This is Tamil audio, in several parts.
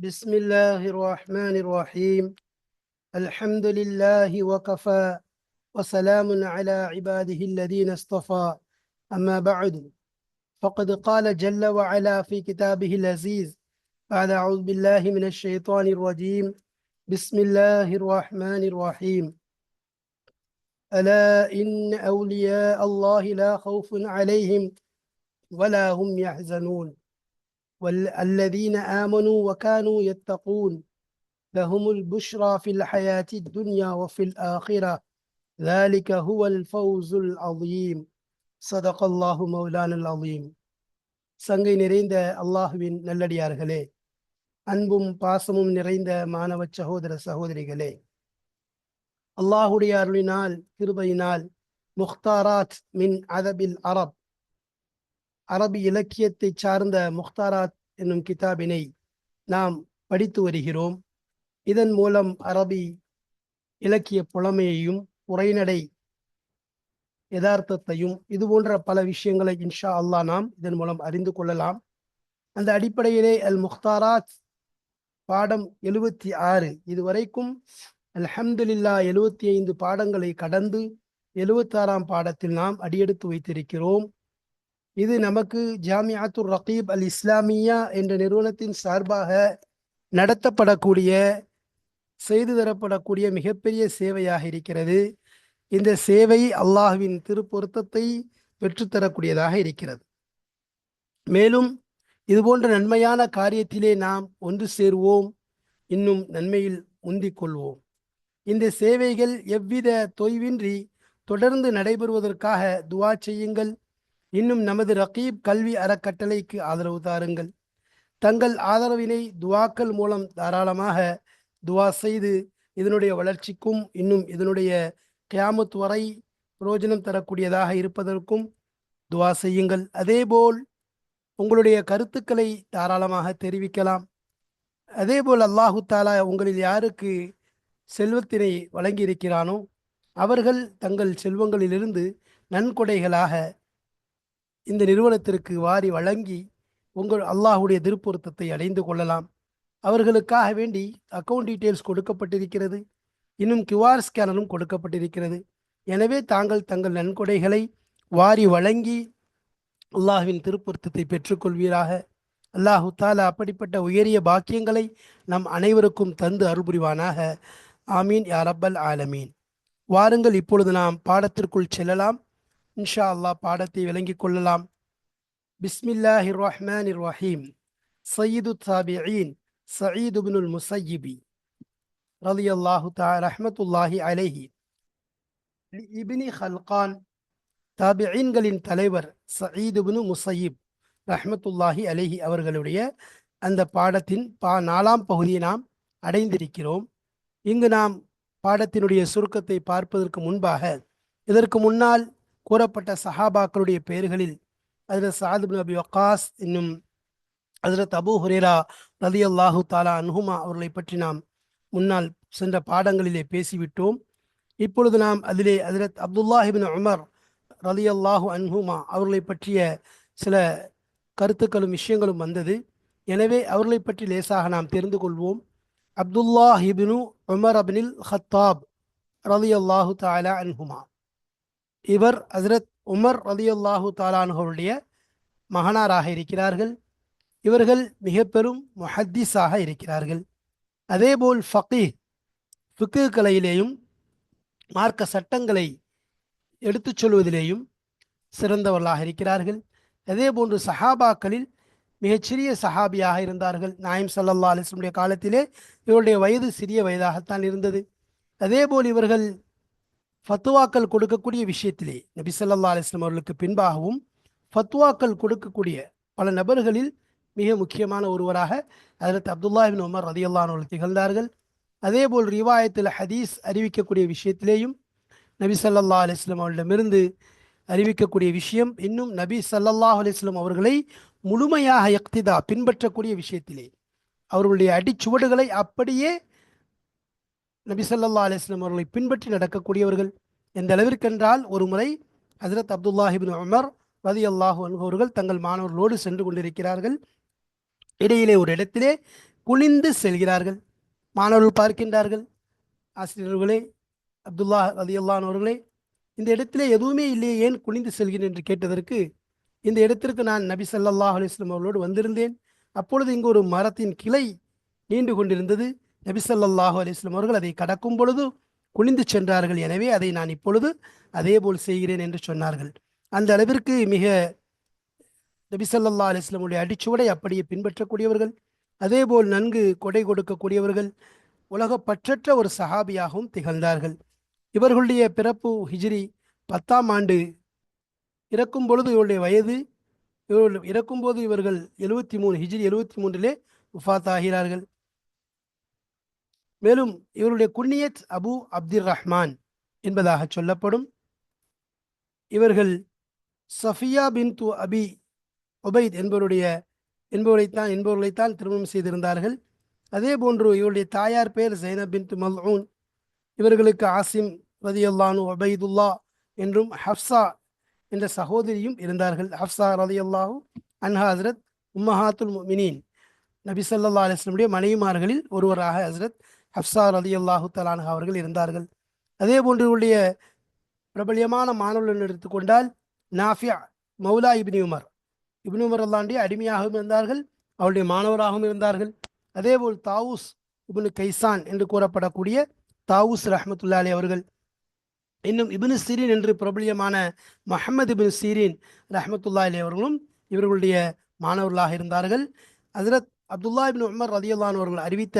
بسم الله الرحمن الرحيم. الحمد لله وكفى وسلام على عباده الذين اصطفى. أما بعد فقد قال جل وعلا في كتابه العزيز بعد أعوذ بالله من الشيطان الرجيم. بسم الله الرحمن الرحيم. ألا إن أولياء الله لا خوف عليهم ولا هم يحزنون. والذين آمنوا وكانوا يتقون لهم البشرى في الحياة الدنيا وفي الآخرة ذلك هو الفوز العظيم صدق الله مولانا العظيم சங்கை நிறைந்த அல்லாஹுவின் நல்லடியார்களே அன்பும் பாசமும் நிறைந்த மாணவ சகோதர சகோதரிகளே அல்லாஹுடைய அருளினால் கிருபையினால் முக்தாராத் மின் அதபில் அரப் அரபி இலக்கியத்தை சார்ந்த முக்தாராத் என்னும் கிதாபினை நாம் படித்து வருகிறோம். இதன் மூலம் அரபி இலக்கிய புலமையையும் உரைநடை யதார்த்தத்தையும் இது போன்ற பல விஷயங்களை இன்ஷா அல்லா நாம் இதன் மூலம் அறிந்து கொள்ளலாம். அந்த அடிப்படையிலே அல் முக்தாராத் பாடம் எழுபத்தி ஆறு. இதுவரைக்கும் அல்ஹம்துலில்லா எழுபத்தி ஐந்து பாடங்களை கடந்து எழுபத்தாறாம் பாடத்தில் நாம் அடியெடுத்து வைத்திருக்கிறோம். இது நமக்கு ஜாமியாத்துர் ரகீப் அல் இஸ்லாமியா என்ற நிறுவனத்தின் சார்பாக நடத்தப்படக்கூடிய செய்து தரப்படக்கூடிய மிகப்பெரிய சேவையாக இருக்கிறது. இந்த சேவை அல்லாஹுவின் திருப்பொருத்தத்தை பெற்றுத்தரக்கூடியதாக இருக்கிறது. மேலும் இதுபோன்ற நன்மையான காரியத்திலே நாம் ஒன்று சேருவோம் இன்னும் நன்மையில் முந்திக் கொள்வோம். இந்த சேவைகள் எவ்வித தொய்வின்றி தொடர்ந்து நடைபெறுவதற்காக துவா செய்யுங்கள். இன்னும் நமது ரகீப் கல்வி அறக்கட்டளைக்கு ஆதரவு தாருங்கள். தங்கள் ஆதரவினை துவாக்கள் மூலம் தாராளமாக துவா செய்து இதனுடைய வளர்ச்சிக்கும் இன்னும் இதனுடைய கியாமத் வரை பிரயோஜனம் தரக்கூடியதாக இருப்பதற்கும் துவா செய்யுங்கள். அதேபோல் உங்களுடைய கருத்துக்களை தாராளமாக தெரிவிக்கலாம். அதேபோல் அல்லாஹு தாலா உங்களில் யாருக்கு செல்வத்தினை வழங்கியிருக்கிறானோ அவர்கள் தங்கள் செல்வங்களிலிருந்து நன்கொடைகளாக இந்த நிறுவனத்திற்கு வாரி வழங்கி உங்கள் அல்லாஹுடைய திருப்பொருத்தத்தை அடைந்து கொள்ளலாம். அவர்களுக்காக வேண்டி அக்கௌண்ட் டீட்டெயில்ஸ் கொடுக்கப்பட்டிருக்கிறது. இன்னும் கியூஆர் ஸ்கேனரும் கொடுக்கப்பட்டிருக்கிறது. எனவே தாங்கள் தங்கள் நன்கொடைகளை வாரி வழங்கி அல்லாஹுவின் திருப்பொருத்தத்தை பெற்றுக்கொள்வீராக. அல்லாஹு தாலா அப்படிப்பட்ட உயரிய பாக்கியங்களை நம் அனைவருக்கும் தந்து அருள்புரிவானாக. ஆமீன். யா ரப்பல் ஆலமீன். வாருங்கள் இப்பொழுது நாம் பாடத்திற்குள் செல்லலாம். இன்ஷா அல்லாஹ் பாடத்தை விளங்கிக் கொள்ளலாம். பிஸ்மில்லாஹி ரஹ்மானிர் ரஹீம் சயீது தாபியீன் சயீது பினுல் முசையிபி. ரலி அல்லாஹு தா ரஹமத்துல்லாஹி அலைஹி. இபினி ஹல்கான் தாபியீன்களின் தலைவர் சயீது பினு முசையிப் ரஹமத்துல்லாஹி அலைஹி அவர்களுடைய அந்த பாடத்தின் பா நாலாம் பகுதியை நாம் அடைந்திருக்கிறோம். இங்கு நாம் பாடத்தினுடைய சுருக்கத்தை பார்ப்பதற்கு முன்பாக இதற்கு முன்னால் கூறப்பட்ட சஹாபாக்களுடைய பெயர்களில் அதில் சாது அபி வக்காஸ் என்னும் அதில் அபு ஹுரேரா ரதி அல்லாஹு தாலா அன்ஹுமா அவர்களை பற்றி நாம் முன்னால் சென்ற பாடங்களிலே பேசிவிட்டோம். இப்பொழுது நாம் அதிலே அதிரத் அப்துல்லாஹிபின் உமர் ரலி அல்லாஹு அன்ஹுமா அவர்களை பற்றிய சில கருத்துக்களும் விஷயங்களும் வந்தது. எனவே அவர்களை பற்றி லேசாக நாம் தெரிந்து கொள்வோம். அப்துல்லாஹிபினு உமர் அபினில் ஹத்தாப் ரலி அல்லாஹு தாலா அன்ஹுமா. இவர் ஹசரத் உமர் ரதியுல்லாஹு தாலானுகளுடைய மகனாராக இருக்கிறார்கள். இவர்கள் மிக பெரும் முஹத்திஸாக இருக்கிறார்கள். அதேபோல் ஃபக்கீ ஃபிக்கு கலையிலேயும் மார்க்க சட்டங்களை எடுத்துச் சொல்வதிலேயும் சிறந்தவர்களாக இருக்கிறார்கள். அதே போன்று சஹாபாக்களில் மிகச்சிறிய சஹாபியாக இருந்தார்கள். நாயம் சல்லல்லா அலிஸ்லமுடைய காலத்திலே இவருடைய வயது சிறிய வயதாகத்தான் இருந்தது. அதேபோல் இவர்கள் ஃபத்துவாக்கள் கொடுக்கக்கூடிய விஷயத்திலே நபி சொல்லா அலிஸ்லாம் அவர்களுக்கு பின்பாகவும் ஃபத்துவாக்கள் கொடுக்கக்கூடிய பல நபர்களில் மிக முக்கியமான ஒருவராக அதற்கு அப்துல்லாஹின் உமர் ரதியுல்லான் அவர்கள் திகழ்ந்தார்கள். அதேபோல் ரிவாயத்தில் ஹதீஸ் அறிவிக்கக்கூடிய விஷயத்திலேயும் நபி சல்லா அலிஸ்லாம் அவர்களிடமிருந்து அறிவிக்கக்கூடிய விஷயம் இன்னும் நபி சல்லல்லாஹ் அலிஸ்லாம் அவர்களை முழுமையாக யக்திதா பின்பற்றக்கூடிய விஷயத்திலே அவர்களுடைய அடிச்சுவடுகளை அப்படியே நபி சல்லா அவர்களை பின்பற்றி நடக்கக்கூடியவர்கள். எந்த அளவிற்கென்றால் ஒரு முறை ஹசரத் அப்துல்லாஹிபின் உமர் ரதி அல்லாஹு அவர்கள் தங்கள் மாணவர்களோடு சென்று கொண்டிருக்கிறார்கள். இடையிலே ஒரு இடத்திலே குனிந்து செல்கிறார்கள். மாணவர்கள் பார்க்கின்றார்கள். ஆசிரியர்களே அப்துல்லா ரதியுல்லான் அல்லானவர்களே இந்த இடத்திலே எதுவுமே இல்லையே ஏன் குனிந்து செல்கிறேன் என்று கேட்டதற்கு இந்த இடத்திற்கு நான் நபி சல்லாஹ் அலிஸ்லம் அவர்களோடு வந்திருந்தேன். அப்பொழுது இங்கு ஒரு மரத்தின் கிளை நீண்டு கொண்டிருந்தது. நபிசல்லாஹு அலிஸ்லம் அவர்கள் அதை கடக்கும் பொழுது குனிந்து சென்றார்கள். எனவே அதை நான் இப்பொழுது அதே போல் செய்கிறேன் என்று சொன்னார்கள். அந்த அளவிற்கு மிக நபிசல்லா அலிஸ்லமுடைய அடிச்சுவடை அப்படியே பின்பற்றக்கூடியவர்கள் அதேபோல் நன்கு கொடை கொடுக்கக்கூடியவர்கள் உலக பற்றற்ற ஒரு சஹாபியாகவும் திகழ்ந்தார்கள். இவர்களுடைய பிறப்பு ஹிஜ்ரி பத்தாம் ஆண்டு. இறக்கும் பொழுது இவருடைய வயது இவர்கள் இறக்கும்போது இவர்கள் எழுவத்தி மூணு ஹிஜ்ரி எழுவத்தி மூன்றிலே உஃபாத் ஆகிறார்கள். மேலும் இவருடைய குன்னியத் அபு அப்துர் ரஹ்மான் என்பதாக சொல்லப்படும். இவர்கள் சஃபியா பின் து அபி ஒபைத் என்பவருடைய என்பவரைத்தான் என்பவர்களைத்தான் திருமணம் செய்திருந்தார்கள். அதே போன்று இவருடைய தாயார் பெயர் ஜைனப் பின் மல்ஊன். இவர்களுக்கு ஆசிம் ரதியுல்லானு ஒபைதுல்லா என்றும் ஹப்சா என்ற சகோதரியும் இருந்தார்கள். ஹப்சா ரதியுல்லாஹு அன்ஹா ஹசரத் உம்மஹாத்துல் மினின் நபி சல்லா அலிஸ்லமுடைய மனைவிமார்களில் ஒருவராக ஹசரத் ஹப்சா ரதியல்லாஹு தலானஹா அவர்கள் இருந்தார்கள். அதே போன்று இவருடைய பிரபல்யமான மாணவர்கள் எடுத்துக்கொண்டால் நாஃபியா Moula ibn Umar. Ibn Umar அல்லாண்டே அடிமையாகவும் இருந்தார்கள் அவருடைய மாணவராகவும் இருந்தார்கள். அதேபோல் தாவூஸ் இப்னு கைசான் என்று கூறப்படக்கூடிய தாவூஸ் ரஹமத்துல்லா அலி அவர்கள். இன்னும் இபின் சீரின் என்று பிரபலியமான மஹமது இபின் சீரின் ரஹமத்துல்லா அலி அவர்களும் இவர்களுடைய மாணவர்களாக இருந்தார்கள். ஹசரத் அப்துல்லா இபின் உமர் ரதியுல்லான் அவர்கள் அறிவித்த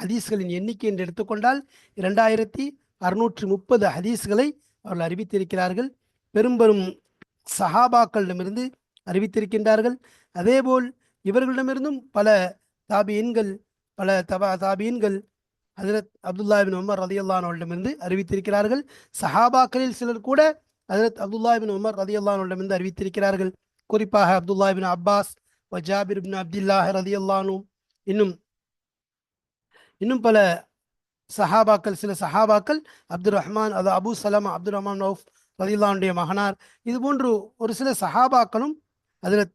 ஹதீஸ்களின் எண்ணிக்கை என்று எடுத்துக்கொண்டால் இரண்டாயிரத்தி அறுநூற்றி முப்பது ஹதீஸ்களை அவர்கள் அறிவித்திருக்கிறார்கள். பெரும்பெரும் சஹாபாக்களிடமிருந்து அறிவித்திருக்கின்றார்கள். அதேபோல் இவர்களிடமிருந்தும் பல தாபியன்கள் பல தபா தாபியன்கள் ஹசரத் அப்துல்லா பின் உமர் ரதியுல்லான் அவர்களிடமிருந்து அறிவித்திருக்கிறார்கள். சஹாபாக்களில் சிலர் கூட ஹசரத் அப்துல்லா பின் உமர் ரதியுல்லான் அறிவித்திருக்கிறார்கள். குறிப்பாக Abdullah bin Abbas Jabir bin Abdullah ரதியுல்லானும் இன்னும் இன்னும் பல சஹாபாக்கள் சில சஹாபாக்கள் அப்துல் ரஹ்மான் அது அபு சலாம் அப்துல் ரஹ்மான் நவுஃப் ரதில்லாவுடைய மகனார். இது போன்று ஒரு சில சஹாபாக்களும் ஹஜரத்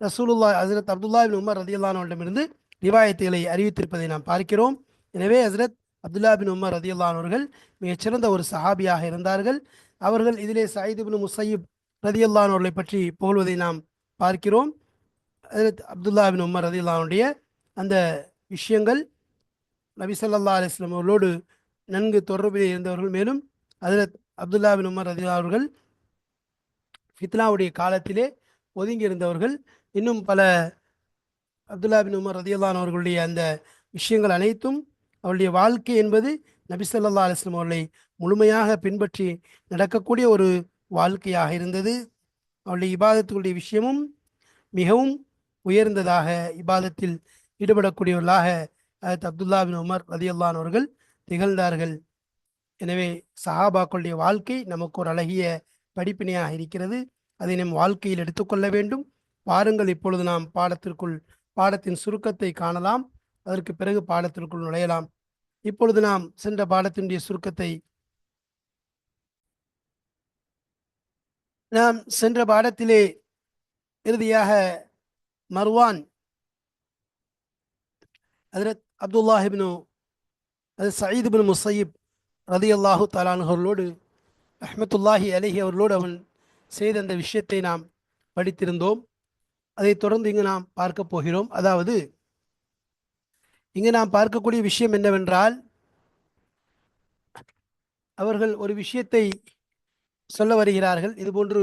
ரசூலுல்லா ஹசரத் அப்துல்லா பின் உமர் ரதியுல்லானவரிடமிருந்து ரிவாயத்துகளை அறிவித்திருப்பதை நாம் பார்க்கிறோம். எனவே ஹசரத் அப்துல்லா பின் உமர் ரதியுல்லான் அவர்கள் மிகச்சிறந்த ஒரு சஹாபியாக இருந்தார்கள். அவர்கள் இதிலே சயீத் பின் முசையீப் ரதியுல்லான் அவர்களை பற்றி புகழ்வதை நாம் பார்க்கிறோம். ஹசரத் அப்துல்லா பின் உமர் ரதியுல்லானுடைய அந்த விஷயங்கள் நபிசல்லா அலிஸ்லாம் அவர்களோடு நன்கு தொடர்பில் இருந்தவர்கள் மேலும் ஹசரத் அப்துல்லா பின் உமர் ரதியுல்லா அவர்கள் ஃபித்னாவுடைய காலத்திலே ஒதுங்கி இருந்தவர்கள் இன்னும் பல அப்துல்லா பின் உமர் ரதியுல்லான் அவர்களுடைய அந்த விஷயங்கள் அனைத்தும் அவருடைய வாழ்க்கை என்பது நபிசல்லா அலிஸ்லாம் அவர்களை முழுமையாக பின்பற்றி நடக்கக்கூடிய ஒரு வாழ்க்கையாக இருந்தது. அவருடைய இபாதத்துடைய விஷயமும் மிகவும் உயர்ந்ததாக இபாதத்தில் ஈடுபடக்கூடியவர்களாக ஹஜரத் அப்துல்லா பின் உமர் ரதியுல்லான் அவர்கள் திகழ்ந்தார்கள். எனவே சஹாபாக்களுடைய வாழ்க்கை நமக்கு ஒரு அழகிய படிப்பினையாக இருக்கிறது. அதை நம் வாழ்க்கையில் எடுத்துக்கொள்ள வேண்டும். பாருங்கள் இப்பொழுது நாம் பாடத்திற்குள் பாடத்தின் சுருக்கத்தை காணலாம். அதற்கு பிறகு பாடத்திற்குள் நுழையலாம். இப்பொழுது நாம் சென்ற பாடத்தினுடைய சுருக்கத்தை நாம் சென்ற பாடத்திலே இறுதியாக மர்வான் ஹஜரத் அப்துல்லாஹிபினு அது சயீத் பின் முசையீப் ரதி அல்லாஹு தாலானுகர்களோடு அஹமத்துல்லாஹி அலஹி அவர்களோடு அவன் செய்த அந்த விஷயத்தை நாம் படித்திருந்தோம். அதைத் தொடர்ந்து இங்கு நாம் பார்க்க போகிறோம். அதாவது இங்கு நாம் பார்க்கக்கூடிய விஷயம் என்னவென்றால் அவர்கள் ஒரு விஷயத்தை சொல்ல வருகிறார்கள். இதுபோன்று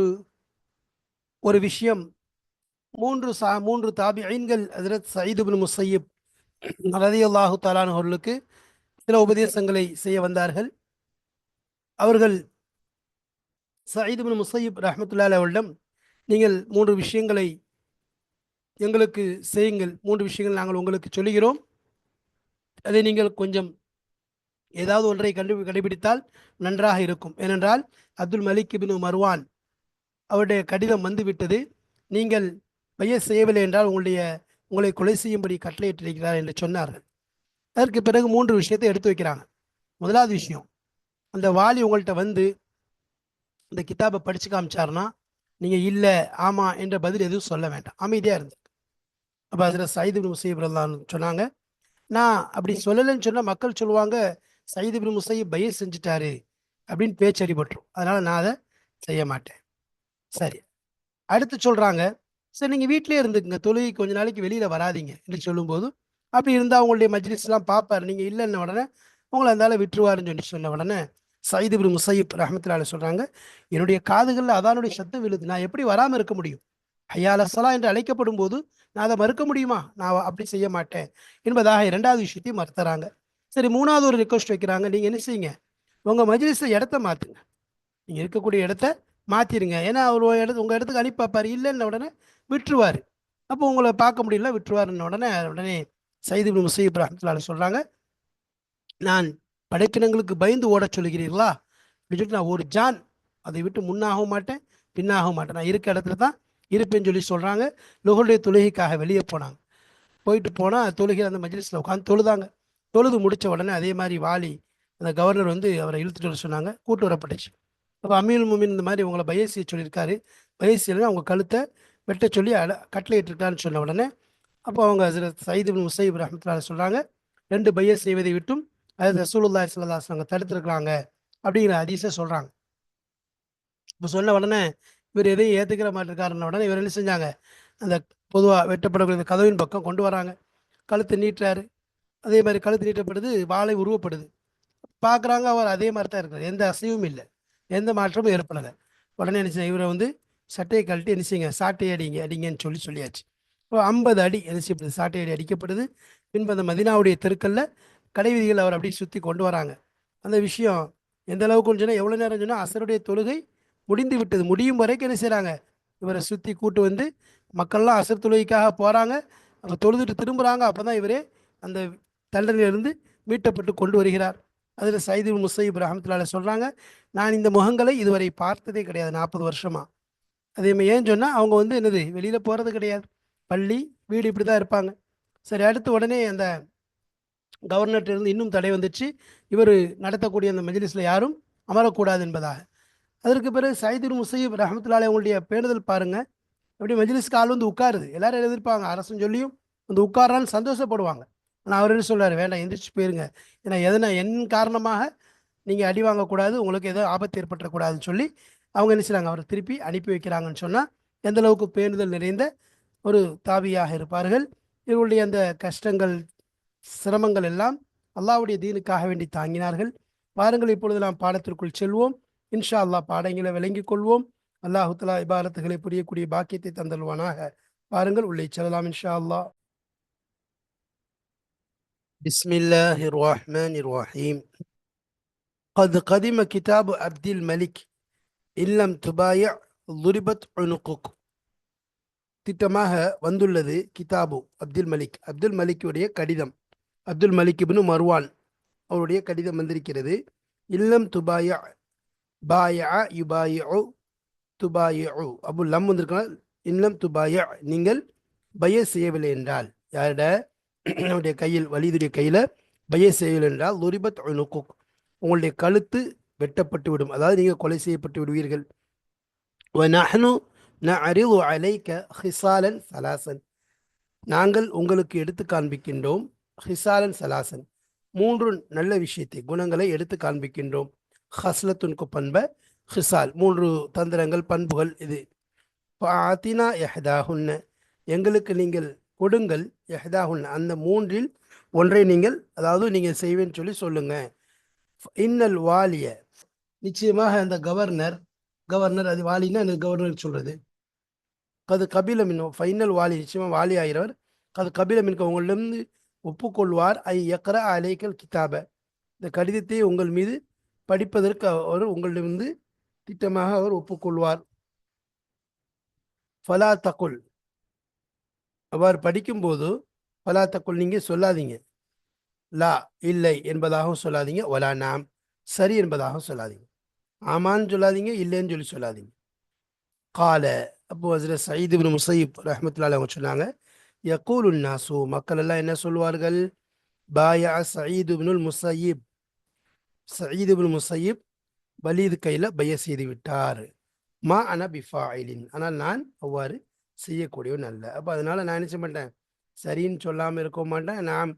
ஒரு விஷயம் மூன்று சா மூன்று தாபிஐன்கள் அதிரத் சயீது பின் முசையீப் ரதி அல்லாஹு தாலான் அவர்களுக்கு சில உபதேசங்களை செய்ய வந்தார்கள். அவர்கள் சயீத் பின் முசையீப் ரஹமத்துல்லா அவர்களிடம் நீங்கள் மூன்று விஷயங்களை எங்களுக்கு செய்யுங்கள். மூன்று விஷயங்கள் நாங்கள் உங்களுக்கு சொல்லுகிறோம். அதை நீங்கள் கொஞ்சம் ஏதாவது ஒன்றை கண்டு கடைபிடித்தால் நன்றாக இருக்கும். ஏனென்றால் அப்துல் மலிக் பின் மர்வான் அவருடைய கடிதம் வந்துவிட்டது. நீங்கள் பைய செய்யவில்லை என்றால் உங்களுடைய உங்களை கொலை செய்யும்படி கட்டளையிட்டிருக்கிறார் என்று சொன்னார்கள். அதற்கு பிறகு மூன்று விஷயத்தை எடுத்து வைக்கிறாங்க. முதலாவது விஷயம் அந்த வாலி உங்கள்கிட்ட வந்து இந்த கிதாபை படிச்சு காமிச்சாருன்னா நீங்கள் இல்லை ஆமாம் என்ற பதில் எதுவும் சொல்ல வேண்டாம். அமைதியாக இருந்து அப்போ அதில் சயீது பின் முசைப் சொன்னாங்க நான் அப்படி சொல்லலைன்னு சொன்னால் மக்கள் சொல்லுவாங்க சயீது பின் முசைப் பைய செஞ்சுட்டாரு அப்படின்னு பேச்சு அடிபட்டுரும் அதனால நான் அதை செய்ய மாட்டேன். சரி. அடுத்து சொல்றாங்க சரி நீங்கள் வீட்டிலே இருந்துக்குங்க. தொழுகை கொஞ்ச நாளைக்கு வெளியில் வராதீங்க என்று சொல்லும்போது அப்படி இருந்தால் அவங்களுடைய மஜ்லிஸ்லாம் பார்ப்பாரு நீங்கள் இல்லைன்ன உடனே உங்களை அந்தால விட்டுருவாருன்னு சொல்லி சொன்ன உடனே சயீது முசைப் ரஹமத்துலால சொல்கிறாங்க என்னுடைய காதுகளில் அதானுடைய சத்தம் விழுது. நான் எப்படி வராமல் இருக்க முடியும்? ஐயா அலசலா என்று அழைக்கப்படும் போது நான் அதை மறுக்க முடியுமா? நான் அப்படி செய்ய மாட்டேன். என்பதாக இரண்டாவது விஷயத்தையும் மறுத்துறாங்க. சரி மூணாவது ஒரு ரிக்வஸ்ட் வைக்கிறாங்க. நீங்கள் என்ன செய்யுங்க? உங்கள் மஜ்லிஸில் இடத்த மாற்றுங்க நீங்கள் இருக்கக்கூடிய இடத்த மாற்றிடுங்க ஏன்னா அவர் இடத்து உங்கள் இடத்துக்கு அனுப்பி பார்ப்பார் இல்லைன்ன உடனே விட்டுருவாரு. அப்போ உங்களை பார்க்க முடியல விட்டுருவாருன்ன உடனே உடனே சைது பின் முசைப் சொல்கிறாங்க நான் படைப்பினங்களுக்கு பயந்து ஓடச் சொல்கிறீர்களா? அப்படின்னு சொல்லிட்டு நான் ஒரு ஜான் அதை விட்டு முன்னாகவும் மாட்டேன் பின்னாகவும் மாட்டேன். நான் இருக்க இடத்துல தான் இருப்பேன்னு சொல்லி சொல்கிறாங்க லுகருடைய தொழுகைக்காக வெளியே போனாங்க. போயிட்டு போனால் தொழுகையில் அந்த மஜ்லிஸில் உட்காந்து தொழுதாங்க. தொழுது முடித்த உடனே அதே மாதிரி வாலி அந்த கவர்னர் வந்து அவரை இழுத்துட்டு வர சொன்னாங்க. கூட்டு வரப்பட்டுச்சு. அப்போ அமீல் முமின் இந்த மாதிரி உங்களை பயசிய சொல்லியிருக்காரு. பயசியில் அவங்க கழுத்தை வெட்ட சொல்லி அட கட்டளை சொன்ன உடனே அப்போ அவங்க அதில் சயீது முசைப் ரஹமத்துல்லாஹி சொல்கிறாங்க ரெண்டு பைய செய்வதை விட்டும் அது ரசூலுல்லாஹி சல்லாஸ் அவங்க வஸல்லம் அப்படிங்கிற ஹதீஸை சொல்கிறாங்க இப்போ சொன்ன உடனே இவர் எதையும் ஏற்றுக்கிற மாட்டிருக்காருன்ன உடனே இவர் என்ன செஞ்சாங்க அந்த பொதுவாக வெட்டப்படக்கூடிய கதவின் பக்கம் கொண்டு வராங்க. கழுத்து நீட்டுறாரு. அதே மாதிரி கழுத்து நீட்டப்படுது வாளை உருவப்படுது. பார்க்குறாங்க அவர் அதே மாதிரி தான் இருக்கார். எந்த அசைவும் இல்லை. எந்த மாற்றமும் ஏற்படலை. உடனே என்ன செய்ய இவரை வந்து சட்டையை கழட்டி என்ன செய்யுங்க? சாட்டை அடிங்க அடிங்கன்னு சொல்லி சொல்லியாச்சு. இப்போ ஐம்பது அடி என்ன செய்யப்படுது சாட்டை அடி அடிக்கப்படுது. பின்பு அந்த மதினாவுடைய தெருக்களில் கடைவீதிகள் அவர் அப்படியே சுற்றி கொண்டு வராங்க. அந்த விஷயம் எந்த அளவுக்கு சொன்னால் எவ்வளோ நேரம் சொன்னால் அசருடைய தொழுகை முடிந்து விட்டது. முடியும் வரைக்கும் என்ன செய்கிறாங்க இவரை சுற்றி கூட்டு வந்து மக்கள்லாம் அசர் தொழுகைக்காக போகிறாங்க அவங்க தொழுதுட்டு திரும்புகிறாங்க அப்போ தான் இவரே அந்த தண்டனையிலிருந்து மீட்டப்பட்டு கொண்டு வருகிறார். அதில் சைது முசைப் ரஹமத்துல்லால சொல்கிறாங்க நான் இந்த முகங்களை இதுவரை பார்த்ததே கிடையாது. நாற்பது வருஷமாக அதே மாதிரி ஏன் சொன்னால் அவங்க வந்து என்னது வெளியில் போகிறது கிடையாது. பள்ளி வீடு இப்படி தான் இருப்பாங்க. சரி அடுத்து உடனே அந்த கவர்னர்கிட்ட இருந்து இன்னும் தடை வந்துச்சு. இவர் நடத்தக்கூடிய அந்த மஜ்லிஸில் யாரும் அமரக்கூடாது என்பதாக. அதற்கு பிறகு சைதுர் முசைப் ரஹமத்துல்லாலே அவங்களுடைய பேணுதல் பாருங்கள் அப்படி மஜ்லிஸ்க்கு ஆள் வந்து உட்காருது. எல்லாரும் எதிர்ப்பாங்க? அரசும் சொல்லியும் வந்து உட்காரான்னு சந்தோஷப்படுவாங்க. ஆனால் அவர் என்ன சொல்கிறார் வேண்டாம் எந்திரிச்சு போயிருங்க. ஏன்னா எதனா என் காரணமாக நீங்கள் அடி வாங்கக்கூடாது உங்களுக்கு எதுவும் ஆபத்து ஏற்பட்டுறக்கூடாதுன்னு சொல்லி அவங்க என்ன செய்றாங்க அவரை திருப்பி அனுப்பி வைக்கிறாங்கன்னு சொன்னால் எந்த அளவுக்கு பேணுதல் நிறைந்த ஒரு தாவியாக இருப்பார்கள் இவர்களுடைய அந்த கஷ்டங்கள் சிரமங்கள் எல்லாம் அல்லாஹ்வுடைய தீனுக்காக வேண்டி தாங்கினார்கள் பாருங்கள் இப்பொழுது நாம் பாடத்திற்குள் செல்வோம் இன்ஷா அல்லாஹ் பாடங்களை விளங்கிக் கொள்வோம் அல்லாஹு தலா இபாரத்துகளை புரியக்கூடிய பாக்கியத்தை தந்தல்வானாக பாருங்கள் உள்ளே செல்லலாம் இன்ஷா அல்லாஹ் بسم الله الرحمن الرحيم قد قدم كتاب عبد الملك இல்லம் துபாய துரிபத் உனுக்குக். திட்டமாக வந்துள்ளது கிதாபு அப்துல் மலிக். அப்துல் மலிக்குடைய கடிதம். அப்துல் மலிக் இப்னு மர்வான் அவருடைய கடிதம் வந்திருக்கிறது. இல்லம் துபாய பாயா யுபாயு துபாயு அபு லம் வந்திருக்கனால் இல்லம் துபாய நீங்கள் பய செய்யவில்லை என்றால். யாரிட? அவருடைய கையில் வலிதுடைய கையில் பய செய்யவில்லை என்றால் துரிபத் உனுக்குக். உங்களுடைய கழுத்து வெட்டப்பட்டுவிடும் அதாவது நீங்கள் கொலை செய்யப்பட்டு விடுவீர்கள். அறிவு அலைக்க ஹிசாலன் சலாசன். நாங்கள் உங்களுக்கு எடுத்து காண்பிக்கின்றோம் ஹிசாலன் சலாசன். மூன்று நல்ல விஷயத்தை குணங்களை எடுத்து காண்பிக்கின்றோம். ஹஸ்லத்துன்கு பண்ப ஹிசால். மூன்று தந்திரங்கள் பண்புகள் இது. ஆத்தினா எஹதாஹுன்ன. எங்களுக்கு நீங்கள் கொடுங்கள் எஹதாஹுன் அந்த மூன்றில் ஒன்றை நீங்கள் அதாவது நீங்கள் செய்வேன்னு சொல்லி சொல்லுங்கள் இன்னல் வாலிய நிச்சயமாக அந்த கவர்னர் கவர்னர் அது வாலின்னா அந்த கவர்னர் சொல்றது. அது கபில மின் ஃபைனல் வாலி நிச்சயமா வாலி ஆகிறவர். அது கபில மின்க உங்களிடமிருந்து ஒப்புக்கொள்வார். ஐ எக்கர அலைக்கல் கிதாப. இந்த கடிதத்தை உங்கள் மீது படிப்பதற்கு அவர் உங்களிடமிருந்து திட்டமாக அவர் ஒப்புக்கொள்வார். ஃபலா தக்குல் அவர் படிக்கும்போது ஃபலா தக்குல் நீங்கள் சொல்லாதீங்க. லா இல்லை என்பதாகவும் சொல்லாதீங்க. ஒலா நாம் சரி என்பதாகவும் சொல்லாதீங்க. ஆமான்னு சொல்லாதீங்க இல்லைன்னு சொல்லி சொல்லாதீங்க. கால அப்போ ஹசரத் சயீத் இப்னு முசைப் ரஹ்மத்துல்லாஹி அவங்க சொன்னாங்க யகூலு நாசு மக்கள் எல்லாம் என்ன சொல்வார்கள் பாயா சயீத் இப்னுல் முசையீப் சயீத் இப்னு முசையீப் வலீது கையில் பைய செய்து விட்டார். மா அன பிஃபாயிலின். ஆனால் நான் அவ்வாறு செய்யக்கூடியவன் அல்ல. அப்போ அதனால நான் என்ன செய்ய மாட்டேன்? சரின்னு சொல்லாமல் இருக்க மாட்டேன். நான்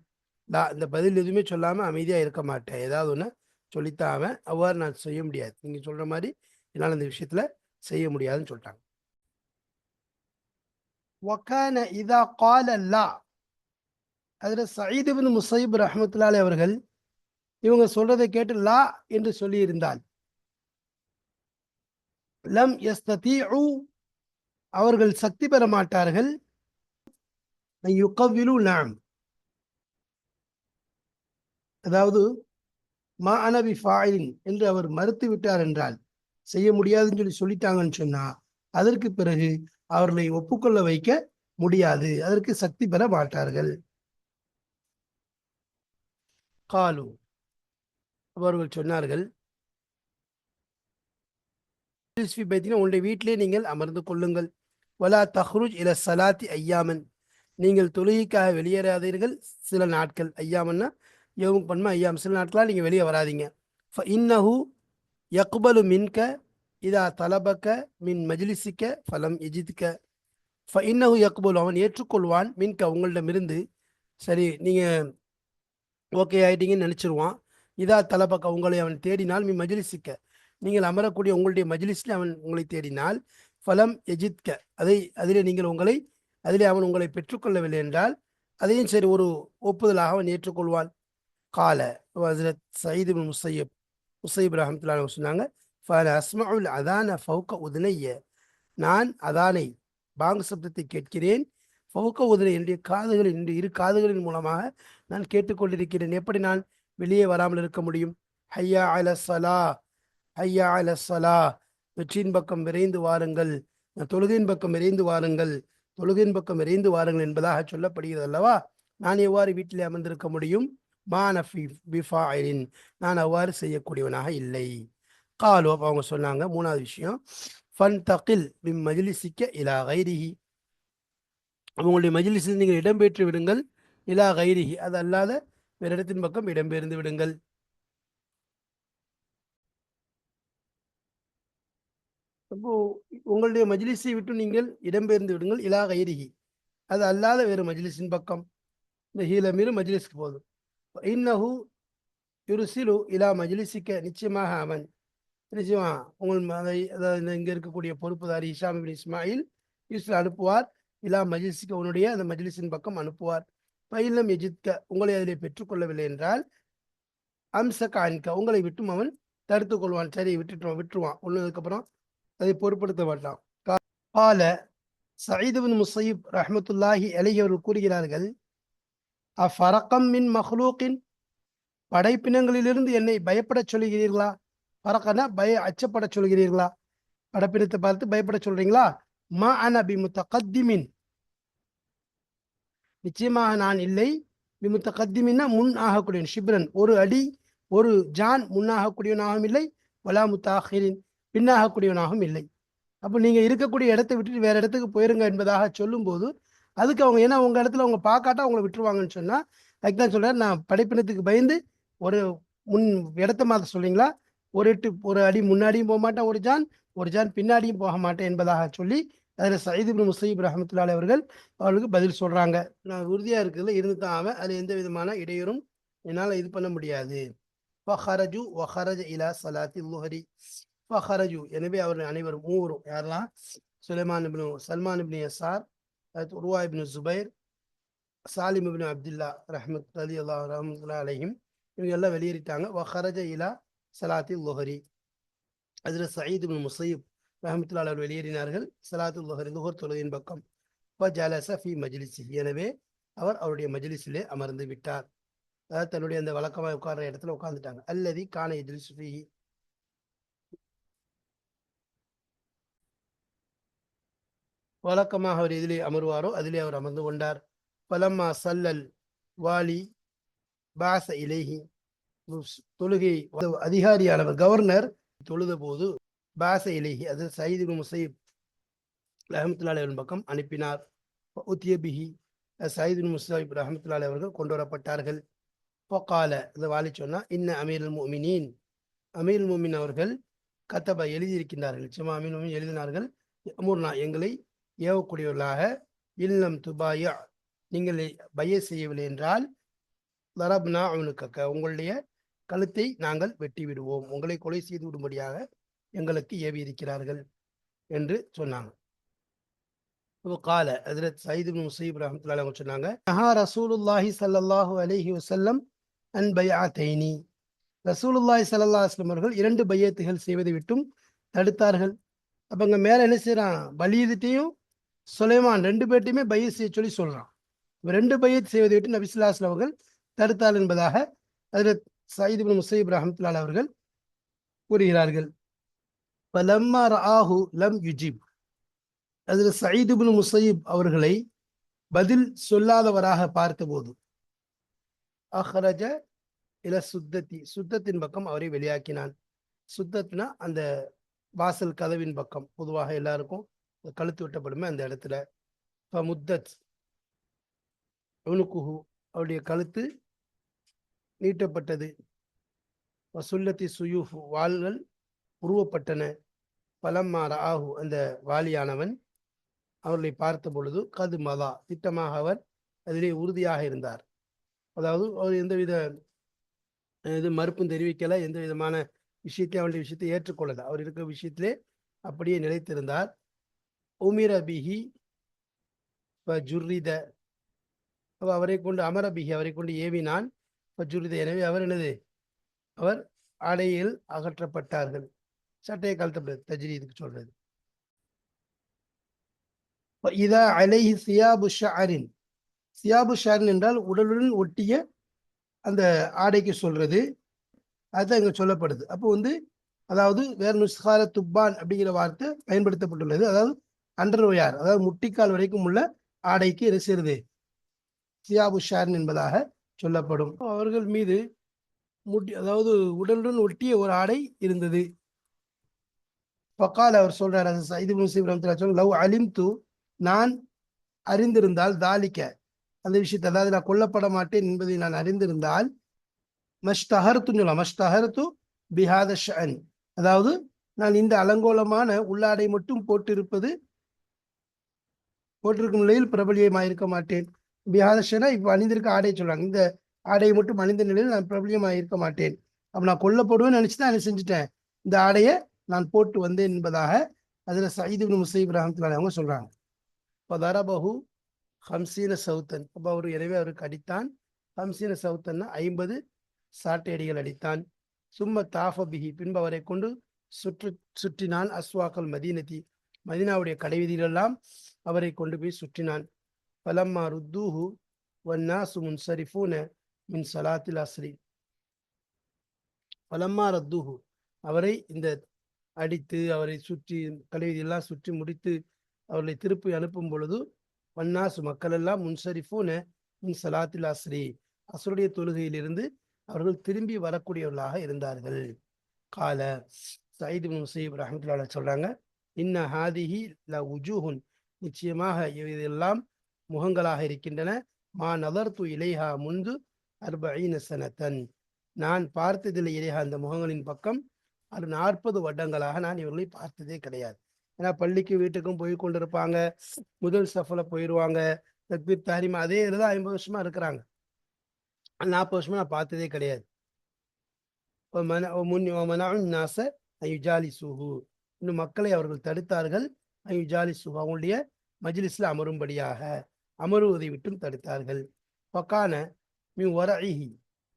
இந்த பதில் எதுவுமே சொல்லாமல் அமைதியாக இருக்க மாட்டேன். ஏதாவது ஒன்று சொல்லித்தான் அவன். அவ்வாறு நான் செய்ய முடியாது. நீங்கள் சொல்கிற மாதிரி என்னால் இந்த விஷயத்தில் செய்ய முடியாதுன்னு சொல்லிட்டாங்க. வக்கான இதா கால் அல்லா அதில் சயீதுபின் முசைப் ரஹமத்துலாலே அவர்கள் இவங்க சொல்றதை கேட்டு லா என்று சொல்லியிருந்தால். லம் எஸ் அவர்கள் சக்தி பெற மாட்டார்கள். யுகவிலு நாம் அதாவது மா அனபி ஃபாயிலின் என்று அவர் மறுத்து விட்டார் என்றால் செய்ய முடியாதுன்னு சொல்லி சொல்லிட்டாங்கன்னு சொன்னா அதற்கு பிறகு அவர்களை ஒப்புக்கொள்ள வைக்க முடியாது. அதற்கு சக்தி பெற மாட்டார்கள். காலு. அவர்கள் சொன்னார்கள் உங்களுடைய வீட்டிலே நீங்கள் அமர்ந்து கொள்ளுங்கள். வலா தஹ்ருஜ் இல சலாத்தி ஐயாமன். நீங்கள் தொழுகைக்காக வெளியேறாதீர்கள் சில நாட்கள். ஐயாமன்னா யோகம் பன்மா ஐயாம் சில நாட்களாக நீங்கள் வெளியே வராதிங்க. இன்னஹு யக்பலு மின்க இதா தலபக்க மின் மஜ்லிசிக்க ஃபலம் எஜித்க ஃப இன்னஹு யக்பலு அவன் ஏற்றுக்கொள்வான் மின்க உங்களிடமிருந்து. சரி நீங்கள் ஓகே ஆகிட்டீங்கன்னு நினச்சிருவான். இதா தலபக்க உங்களை அவன் தேடினால் மின் மஜ்லிசிக்க. நீங்கள் அமரக்கூடிய உங்களுடைய மஜ்லிஸில் அவன் உங்களை தேடினால் ஃபலம் எஜித்க அதை அதிலே நீங்கள் உங்களை அதிலே அவன் உங்களை பெற்றுக்கொள்ளவில்லை என்றால் அதையும் சரி ஒரு ஒப்புதலாக அவன் ஏற்றுக்கொள்வான். கால ஹசரத் சயீத் பின் முசையப் முசைப் ரஹமத்துல்லா சொன்னாங்க ஃபல அஸ்மவுல் அதான ஃபவுக்க உதனைய நான் அதானை பாங்கு சப்தத்தை கேட்கிறேன் ஃபவுக்க உதனை என்னுடைய காதுகளின் என்னுடைய இரு காதுகளின் மூலமாக நான் கேட்டுக்கொண்டிருக்கிறேன். எப்படி நான் வெளியே வராமல் இருக்க முடியும்? ஹையா அல சலா ஹையா அல சலா வெற்றியின் பக்கம் விரைந்து வாருங்கள். தொழுகையின் பக்கம் விரைந்து வாருங்கள். தொழுகையின் பக்கம் விரைந்து வாருங்கள் என்பதாக சொல்லப்படுகிறது அல்லவா? நான் எவ்வாறு வீட்டில் அமர்ந்திருக்க முடியும்? மானஃபி பிஃபாயிலின் நான் அவ்வாறு செய்யக்கூடியவனாக இல்லை. காலு அப்போ அவங்க சொன்னாங்க மூணாவது விஷயம் ஃபன் தகில் மிம் மஜிலிசிக்க இலா கைரிஹி. அவங்களுடைய மஜிலிசில் நீங்கள் இடம்பெற்று விடுங்கள் இலா கைரிஹி. அது அல்லாத வேறு இடத்தின் பக்கம் இடம்பெயர்ந்து விடுங்கள். அப்போ உங்களுடைய மஜ்லிஸை விட்டு நீங்கள் இடம்பெயர்ந்து விடுங்கள் இலா கைரிஹி. அது அல்லாத வேறு மஜ்லிஸின் பக்கம். இந்த ஹீல மீது போதும். இன்னஹு யுருசிலு இலா மஜ்லிசிக்க நிச்சயமாக அவன் நிச்சயமா உங்கள் அதை அதாவது இங்கே இருக்கக்கூடிய பொறுப்புதாரி இஷாம் பின் இஸ்மாயில் யூஸ்ல அனுப்புவார். இலா மஜ்லிசிக்க உன்னுடைய அந்த மஜ்லிஸின் பக்கம் அனுப்புவார். பயிலம் எஜித்க உங்களை அதிலே பெற்றுக்கொள்ளவில்லை என்றால் அம்ச காணிக்க உங்களை விட்டும் அவன் தடுத்து கொள்வான். சரி விட்டுட்டு விட்டுருவான். உள்ளதுக்கப்புறம் அதை பொருட்படுத்த மாட்டான் கால சயீதுபின் முசைப் ரஹமத்துல்லாஹி அலி அவர்கள் கூறுகிறார்கள் அஃபரக்கம் மின் மஹ்லூக்கின் படைப்பினங்களிலிருந்து என்னை பயப்பட சொல்கிறீர்களா? பறக்கனா பய அச்சப்பட சொல்கிறீர்களா? படைப்பினத்தை பார்த்து பயப்பட சொல்றீங்களா? மா அன பிமுத்த கத்திமின் நிச்சயமாக நான் இல்லை. பிமுத்த கத்திமின்னா முன் ஆகக்கூடியவன் ஷிப்ரன். ஒரு அடி ஒரு ஜான் முன்னாகக்கூடியவனாகவும் இல்லை. வலா முத்தாஹிரின் பின்னாகக்கூடியவனாகவும் இல்லை. அப்போ நீங்கள் இருக்கக்கூடிய இடத்தை விட்டுட்டு வேற இடத்துக்கு போயிருங்க என்பதாக சொல்லும்போது அதுக்கு அவங்க ஏன்னா உங்கள் இடத்துல அவங்க பார்க்காட்டா அவங்கள விட்டுருவாங்கன்னு சொன்னால் அதுக்கு தான் சொல்கிறேன் நான் படைப்பினத்துக்கு பயந்து ஒரு முன் இடத்த மாற்ற சொல்றீங்களா? ஒரு எட்டு ஒரு அடி முன்னாடியும் போக மாட்டேன் ஒரு ஜான் ஒரு ஜான் பின்னாடியும் போக மாட்டேன் என்பதாக சொல்லி அதில் சயீத் இப்னு முசைப் ரஹமத்துல்லாலி அவர்கள் அவர்களுக்கு பதில் சொல்கிறாங்க நான் உறுதியாக இருக்கிறதுல இருந்து தான் அவன் அதில் எந்த விதமான இடையூறும் என்னால் இது பண்ண முடியாது. ஃபஹரஜு வஹரஜ இலா சலாத்தி லுஹரி. ஃபஹரஜு எனவே அவர்கள் அனைவரும் மூவரும் யாரெல்லாம்? சுலைமான் இப்னு சல்மான் இப்னு SR Urwa Ibn Zubair Salim Ibn Abdullah Rahmat அலி அல்லா ரஹமத்துல்லா அலையும் இவங்க எல்லாம் வெளியேறிட்டாங்க வஹரஜ இலா சலாத்தி லொஹரி அதில் சயீத் இப்னு முசைப் ரஹமத்துல்லா அவர் வெளியேறினார்கள் சலாத்து லொஹரி லுஹர் தொழுவின் பக்கம். ஜலச ஃபி மஜ்லிசி எனவே அவர் அவருடைய மஜ்லிஸிலே அமர்ந்து விட்டார். அதாவது தன்னுடைய அந்த வழக்கமாக உட்கார்ற இடத்துல உட்கார்ந்துட்டாங்க. அல்லது கானை எஜ்லிஸ் வழக்கமாக அவர் எதிலே அமர்வாரோ அதிலே அவர் அமர்ந்து கொண்டார். பலம்மா சல்லல் வாலி பாச இலேஹி. தொழுகை அதிகாரியானவர் கவர்னர் தொழுத போது பாச இலேஹி அது சயீது முசைப் ரஹமத்துல்லாலின் பக்கம் அனுப்பினார். உத்தியபிஹி சயீது முசைப் ரஹமத்துல்லாலி அவர்கள் கொண்டு வரப்பட்டார்கள். பொக்கால இந்த வாலி சொன்னால் இன்ன அமீர் மோமினின் அமீர் மோமின் அவர்கள் கத்தப எழுதியிருக்கின்றார்கள். நிச்சயமா அமீர் மோமின் எழுதினார்கள் அமூர்னா எங்களை ஏவக்கூடியவர்களாக இல்லம் துபாயா நீங்கள் பைய செய்யவில்லை என்றால் லரப்னா அவனுக்கு உங்களுடைய கழுத்தை நாங்கள் வெட்டி விடுவோம் உங்களை கொலை செய்து விடும்படியாக எங்களுக்கு ஏவி இருக்கிறார்கள் என்று சொன்னாங்க. கால ஹஜரத் சயீத் முசீப் முஸைப் அவங்க சொன்னாங்க மஹா ரசூலுல்லாஹி ஸல்லல்லாஹு அலஹி வசல்லம் அன் பைஅத்தைனி ரசூலுல்லாஹி சல்லா அஸ்லம் அவர்கள் இரண்டு பையத்துகள் செய்வதை விட்டும் தடுத்தார்கள். அப்போ இங்கே மேல என்ன செய்றான்? பலீதுட்டையும் சுலைமான் ரெண்டு பேர்ட்டையுமே பைய செய்ய சொல்லி சொல்றான். ரெண்டு பையத் செய்வதை விட்டு நபி அவர்கள் தடுத்தார் என்பதாக அதில் சயீத் இப்னு முஸைப் ரஹ்மத்துல்லாஹி அவர்கள் கூறுகிறார்கள். பலம்மா ராஹு லம் யுஜிப். அதில் சயீத் இப்னு அவர்களை பதில் சொல்லாதவராக பார்த்தபோது அஹ்ரஜ இல சுத்தத்தி. சுத்தத்தின் பக்கம் அவரை வெளியாக்கினான். சுத்தத்னா அந்த வாசல் கதவின் பக்கம். பொதுவாக எல்லாருக்கும் கழுத்து வெட்டப்படுமே அந்த இடத்துல. இப்போ முத்தத் உனுக்குஹு அவருடைய கழுத்து நீட்டப்பட்டது. வசுல்லத்தி சுயூஃபு வாள்கள் உருவப்பட்டன. பலம்மார ஆகு அந்த வாலியானவன் அவர்களை பார்த்த பொழுது கது மதா திட்டமாக அவர் அதிலே உறுதியாக இருந்தார். அதாவது அவர் எந்தவித இது மறுப்பும் தெரிவிக்கல எந்த விதமான விஷயத்தையும் அவருடைய விஷயத்தை ஏற்றுக்கொள்ளல. அவர் இருக்கிற விஷயத்திலே அப்படியே நிலைத்திருந்தார். உமிர பிஹி ஜுர்ரித அவரை கொண்டு அமர பிஹி அவரை கொண்டு ஏவினான் ஜுர்ரித எனவே அவர் என்னது? அவர் ஆடையில் அகற்றப்பட்டார்கள். சட்டையை கழுத்தப்படுது தஜ்ரி இதுக்கு சொல்றது. இதா அலைஹி சியாபு ஷாரின் சியாபு ஷாரின் என்றால் உடலுடன் ஒட்டிய அந்த ஆடைக்கு சொல்றது. அதுதான் இங்கே சொல்லப்படுது. அப்போ வந்து அதாவது வேற நுஸ்கார துப்பான் அப்படிங்கிற வார்த்தை பயன்படுத்தப்பட்டுள்ளது. அதாவது அண்டர்வயார் அதாவது முட்டிக்கால் வரைக்கும் உள்ள ஆடைக்கு என்ன செய்யறது சியாபு என்பதாக சொல்லப்படும். அவர்கள் மீது முட்டி அதாவது உடலுடன் ஒட்டிய ஒரு ஆடை இருந்தது. பக்கால் அவர் சொல்றார் இது முஸ்லீம் லவ் அலிம்து நான் அறிந்திருந்தால் தாலிக்க. அந்த விஷயத்தை அதாவது நான் கொல்லப்பட மாட்டேன் என்பதை நான் அறிந்திருந்தால் மஷ்தஹர்த்துன்னு சொல்லலாம். மஷ்தஹர்த்து பிஹாத ஷன் அதாவது நான் இந்த அலங்கோலமான உள்ளாடை மட்டும் போட்டிருப்பது போட்டிருக்கும் நிலையில் பிரபலியமாக இருக்க மாட்டேன். பிஹாத இப்போ அணிந்திருக்க ஆடை சொல்றாங்க. இந்த ஆடையை மட்டும் அணிந்த நிலையில் நான் பிரபலியமாக இருக்க மாட்டேன். அப்ப நான் கொல்லப்படுவேன்னு நினைச்சு தான் என்ன செஞ்சுட்டேன். இந்த ஆடையை நான் போட்டு வந்தேன் என்பதாக அதுல சயீத் முசைப் ரஹமத்துல்லாஹி அவங்க சொல்றாங்க. இப்போ தரபஹு ஹம்சீன சவுத்தன் அப்போ அவர் எனவே அவருக்கு அடித்தான். ஹம்சீன சவுத்தன்னா ஐம்பது சாட்டையடிகள் அடித்தான். சும்ம தாஃப பிஹி. பின்பு அவரை கொண்டு சுற்று சுற்றினான் அஸ்வாக்கல் மதீனதி. மதீனாவுடைய கடைவீதியிலெல்லாம் அவரை கொண்டு போய் சுற்றினான். பலம்மா ருத்தூஹு வன்னாசு முன்சரிஃபூன மின் சலாத்தில் அஸ்ரி. பலம்மா ரத்தூஹு அவரை இந்த அடித்து அவரை சுற்றி கழுவியெல்லாம் சுற்றி முடித்து அவர்களை திருப்பி அனுப்பும் பொழுது வன்னாசு மக்கள் எல்லாம் முன்சரிஃபூன மின் சலாத்தில் அஸ்ரி. அசருடைய தொழுகையிலிருந்து அவர்கள் திரும்பி வரக்கூடியவர்களாக இருந்தார்கள். கால சயீத் முசீப் ரஹமத்துல்லா சொல்றாங்க இன்ன ஹாதிஹி ல உஜூஹுன் நிச்சயமாக இதெல்லாம் முகங்களாக இருக்கின்றன. மா நலர்த்து இலைஹா முந்து அர்பீன சனத்தன். நான் பார்த்ததில்லை இலைஹா அந்த முகங்களின் பக்கம். அது நாற்பது வருடங்களாக நான் இவர்களை பார்த்ததே கிடையாது. ஏன்னா பள்ளிக்கு வீட்டுக்கும் போய் கொண்டிருப்பாங்க. முதல் சஃபில் போயிடுவாங்க தக்பீர் தாரிமா அதே இதுதான் ஐம்பது வருஷமா இருக்கிறாங்க. நாற்பது வருஷமா நான் பார்த்ததே கிடையாது. நாச ஐஜாலி சுஹு இன்னும் மக்களை அவர்கள் தடுத்தார்கள். அயுஜாலி சுஹு அவங்களுடைய மஜ்லிஸில் அமரும்படியாக அமருவதை விட்டும் தடுத்தார்கள். பக்கான மீ ஒரஹி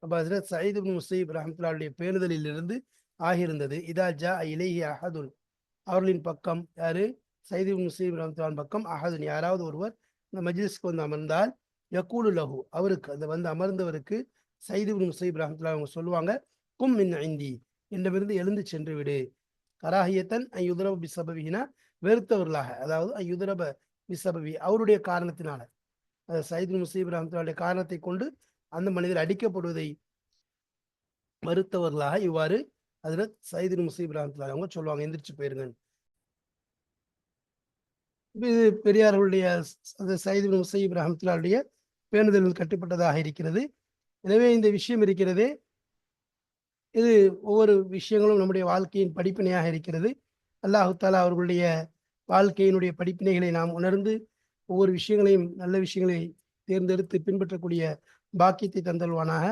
அப்போ ஹசரத் சயீத் முசீப் ரஹமத்துல்லாவுடைய பேணுதலில் இருந்து ஆகியிருந்தது. இதா ஜா இலேஹி அஹதுல் அவர்களின் பக்கம் யாரு? சைது முசீப் ரஹமத்துல்லான் பக்கம் அஹதுன். யாராவது ஒருவர் இந்த மஜ்லிஸ்க்கு வந்து அமர்ந்தால் யக்கூலு லஹு அவருக்கு அந்த வந்து அமர்ந்தவருக்கு சைது முசீப் ரஹமத்துல்லா அவங்க சொல்லுவாங்க கும் மின் ஐந்தி என்னிடமிருந்து எழுந்து சென்று விடு. கராஹியத்தன் ஐ உதரவு பி பிசபவினா வெறுத்தவர்களாக அதாவது யுதரப விசபவி அவருடைய காரணத்தினால. சயித் முசீப் ரஹமத்துல்லாவுடைய காரணத்தை கொண்டு அந்த மனிதர் அடிக்கப்படுவதை மறுத்தவர்களாக இவ்வாறு அதுல சயித் முசீப் ரஹமத்துல்லா அவங்க சொல்லுவாங்க. எந்திரிச்சு போயிருங்க. இது பெரியார்களுடைய சயித் முசீப் முசைப் ரஹமத்துல்லாவுடைய கட்டுப்பட்டதாக இருக்கிறது. எனவே இந்த விஷயம் இருக்கிறதே. இது ஒவ்வொரு விஷயங்களும் நம்முடைய வாழ்க்கையின் படிப்பினையாக இருக்கிறது. அல்லாஹு தாலா அவர்களுடைய வாழ்க்கையினுடைய படிப்பினைகளை நாம் உணர்ந்து ஒவ்வொரு விஷயங்களையும் நல்ல விஷயங்களை தேர்ந்தெடுத்து பின்பற்றக்கூடிய பாக்கியத்தை தந்தல்வானாக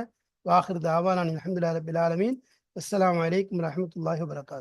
வாஹிர் தாவானான் அஹமதுல்லா ரபில் ஆலமீன். அஸ்ஸலாமு அலைக்கும் வரஹ்மத்துல்லாஹி வபரகாத்.